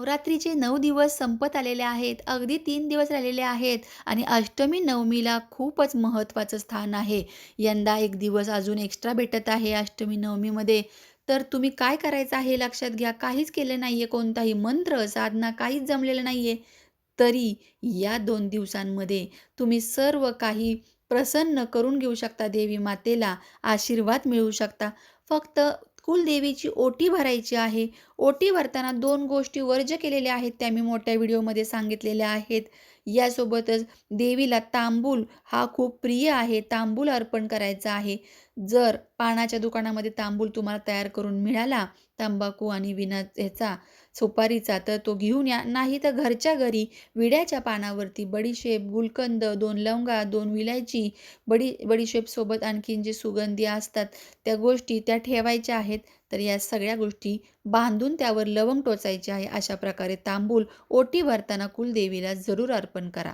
नवरात्रीचे नऊ दिवस संपत आलेले आहेत. अगदी तीन दिवस राहिलेले आहेत आणि अष्टमी नवमीला खूपच महत्त्वाचं स्थान आहे. यंदा एक दिवस अजून एक्स्ट्रा भेटत आहे अष्टमी नवमीमध्ये. तर तुम्ही काय करायचं आहे लक्षात घ्या. काहीच केलं नाही आहे कोणताही मंत्र, साधना काहीच जमलेलं नाही आहे तरी या दोन दिवसांमध्ये तुम्ही सर्व काही प्रसन्न करून घेऊ शकता देवी मातेला, आशीर्वाद मिळवू शकता. फक्त कुलदेवीची ओटी भरायची आहे. ओटी भरताना दोन गोष्टी वर्ज केलेल्या आहेत, त्या मी मोठ्या व्हिडिओमध्ये सांगितलेल्या आहेत. यासोबतच देवीला तांबूल हा खूप प्रिय आहे. तांबूल अर्पण करायचा आहे. जर पानाच्या दुकानामध्ये तांबूल तुम्हाला तयार करून मिळाला, तंबाखू आणि विना ह्याचा सुपारीचा, तर तो घेऊन या. नाही तर घरच्या घरी विड्याच्या पानावरती बडीशेप, गुलकंद, दोन लवंगा, दोन विलायची, बडी बडीशेपसोबत आणखीन जे सुगंधी असतात, त्या गोष्टी त्या ठेवायच्या आहेत. तर या सगळ्या गोष्टी बांधून त्यावर लवंग टोचायचे आहे. अशा प्रकारे तांबूल ओटी भरताना कुलदेवीला जरूर अर्पण करा.